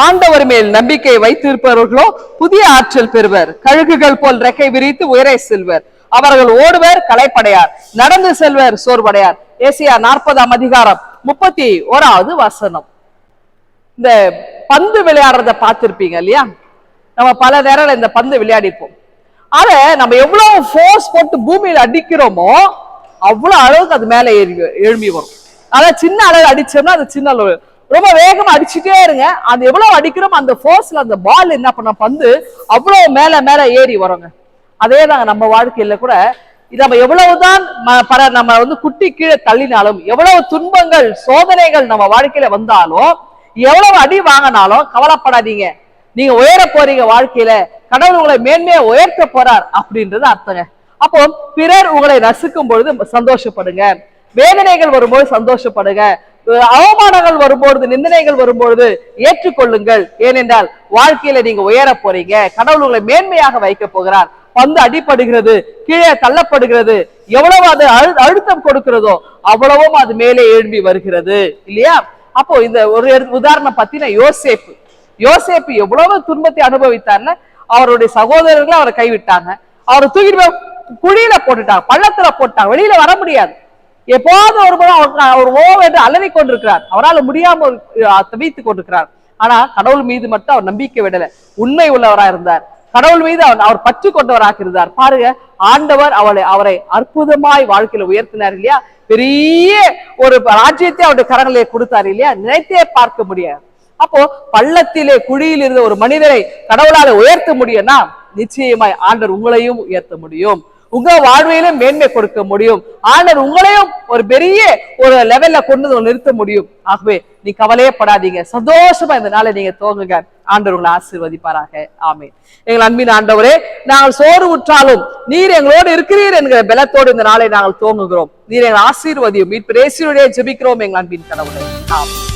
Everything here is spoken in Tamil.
ஆண்டவர் மேல் நம்பிக்கை வைத்திருப்பவர்களோ புதிய ஆற்றல் பெறுவர். கழுகுகள் போல் ரெக்கை விரித்து உயரை செல்வர். அவர்கள் ஓடுவர் களைப்படையார். நடந்து செல்வர் சோர்வடையார். ஏசியா நாற்பதாம் அதிகாரம் முப்பத்தி ஓராவது வசனம். இந்த பந்து விளையாடுறத பார்த்திருப்பீங்க இல்லையா? நம்ம பல நேரம் இந்த பந்து விளையாடிப்போம். அத நம்ம எவ்வளவு ஃபோர்ஸ் போட்டு பூமியில அடிக்கிறோமோ அவ்வளவு அளவுக்கு அது மேலே ஏறி எழும்பி வரும். அதை சின்ன அளவு அடிச்சோம்னா அது சின்ன அளவு ரொம்ப வேகமா அடிச்சுட்டே இருங்க. அது எவ்வளவு அடிக்கிறோம் அந்த ஃபோர்ஸ்ல அந்த பால் என்ன பண்ண பந்து அவ்வளவு மேல மேல ஏறி வரோங்க. அதே தாங்க நம்ம வாழ்க்கையில கூட. இது நம்ம எவ்வளவுதான் தான் பர நம்ம வந்து குட்டி கீழே தள்ளினாலும் எவ்வளவு துன்பங்கள் சோதனைகள் நம்ம வாழ்க்கையில வந்தாலும் எவ்வளவு அடி வாங்கினாலும் கவலைப்படாதீங்க. நீங்க உயர போறீங்க வாழ்க்கையில. கடவுள் உங்களை மேன்மையை உயர்த்த போறார் அப்படின்றது அர்த்தங்க. அப்போ பிறர் உங்களை ரசிக்கும் பொழுது சந்தோஷப்படுங்க. வேதனைகள் வரும்போது சந்தோஷப்படுங்க. அவமானங்கள் வரும்பொழுது நிந்தனைகள் வரும்பொழுது ஏற்றுக்கொள்ளுங்கள். ஏனென்றால் வாழ்க்கையில நீங்க உயர போறீங்க. கடவுள் உங்களை மேன்மையாக வைக்க போகிறார். பந்து அடிப்படுகிறது கீழே தள்ளப்படுகிறது. எவ்வளவு அது அழு- அழுத்தம் கொடுக்கிறதோ அவ்வளவும் அது மேலே எழும்பி வருகிறது. இல்லையா? அப்போ இந்த ஒரு உதாரணம் பத்தின யோசேப்பு. யோசேப்பு எவ்வளவு துன்பத்தை அனுபவித்தார்னு அவருடைய சகோதரர்களை அவரை கைவிட்டாங்க. அவரை தூக்கிட்டு போய் குழியில போட்டுட்டாங்க பள்ளத்துல போட்டாங்க வெளியில வர முடியாது. எப்போது ஒரு முறை அவர் அவர் ஓவென்று அலறி கொண்டிருக்கிறார். அவரால் முடியாமல் தவித்துக் கொண்டிருக்கிறார். ஆனா கடவுள் மீது மட்டும் அவர் நம்பிக்கை விடல. உண்மை உள்ளவராக இருந்தார். கடவுள் மீது அவர் அவர் பற்று கொண்டவராக இருந்தார். பாருங்க ஆண்டவர் அவளை அவரை அற்புதமாய் வாழ்க்கையில உயர்த்தினார் இல்லையா? பெரிய ஒரு ராஜ்யத்தை அவருடைய கரங்களிலே கொடுத்தார் இல்லையா? நினைத்தே பார்க்க முடியாது. அப்போ பள்ளத்திலே குழியில் இருந்த ஒரு மனிதரை கடவுளால உயர்த்த முடியும்னா நிச்சயமாய் ஆண்டவர் உங்களையும் உயர்த்த முடியும். உங்க வாழ்வையிலும் மேன்மை கொடுக்க முடியும். ஆண்டவர் உங்களையும் ஒரு பெரிய ஒரு லெவல்ல கொண்டு வந்து நிறுத்த முடியும். ஆகவே நீ கவலையே படாதீங்க. சந்தோஷமா இந்த நாளை நீங்க தோங்குங்க ஆண்டவர் உங்களை ஆசீர்வதிப்பாராக. ஆமே எங்கள் அன்பின் ஆண்டவரே நாங்கள் சோறு உற்றாலும் நீர் எங்களோடு இருக்கிறீர் என்கிற பலத்தோடு இந்த நாளை நாங்கள் தோங்குகிறோம் நீர் எங்கள் ஆசீர்வதியும். மீட்பு ரேசியுடைய ஜெபிக்கிறோம் எங்கள் அன்பின் கடவுளை ஆமென்.